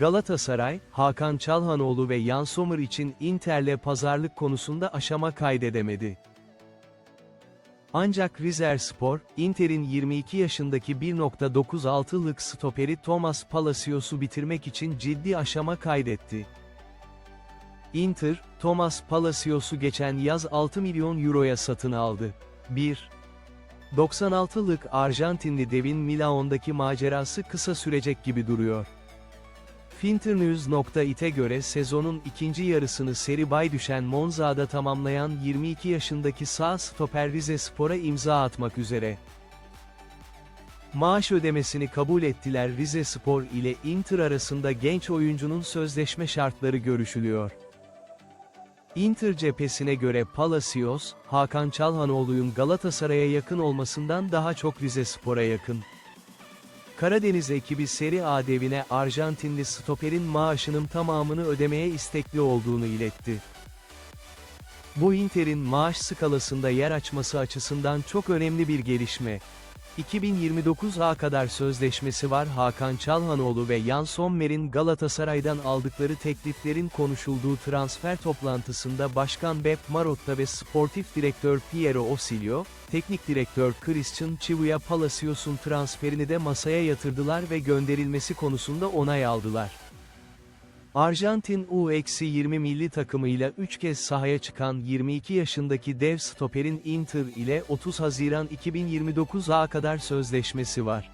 Galatasaray, Hakan Çalhanoğlu ve Jan Sommer için Inter'le pazarlık konusunda aşama kaydedemedi. Ancak Rizerspor, Inter'in 22 yaşındaki 1.96'lık stoperi Thomas Palacios'u bitirmek için ciddi aşama kaydetti. Inter, Thomas Palacios'u geçen yaz 6 milyon euroya satın aldı. 1. 96'lık Arjantinli devin Milan'daki macerası kısa sürecek gibi duruyor. Finternews.it'e göre sezonun ikinci yarısını seri bay düşen Monza'da tamamlayan 22 yaşındaki sağ stoper Rizespor'a imza atmak üzere. Maaş ödemesini kabul ettiler Rizespor ile Inter arasında genç oyuncunun sözleşme şartları görüşülüyor. Inter cephesine göre Palacios, Hakan Çalhanoğlu'nun Galatasaray'a yakın olmasından daha çok Rizespor'a yakın. Karadeniz ekibi Serie A devine Arjantinli stoperin maaşının tamamını ödemeye istekli olduğunu iletti. Bu Inter'in maaş skalasında yer açması açısından çok önemli bir gelişme. 2029'a kadar sözleşmesi var Hakan Çalhanoğlu ve Jan Sommer'in Galatasaray'dan aldıkları tekliflerin konuşulduğu transfer toplantısında Başkan Bep Marotta ve Sportif Direktör Piero Osilio, Teknik Direktör Christian Chivuya Palacios'un transferini de masaya yatırdılar ve gönderilmesi konusunda onay aldılar. Arjantin U-20 milli takımıyla 3 kez sahaya çıkan 22 yaşındaki dev stoperin Inter ile 30 Haziran 2029'a kadar sözleşmesi var.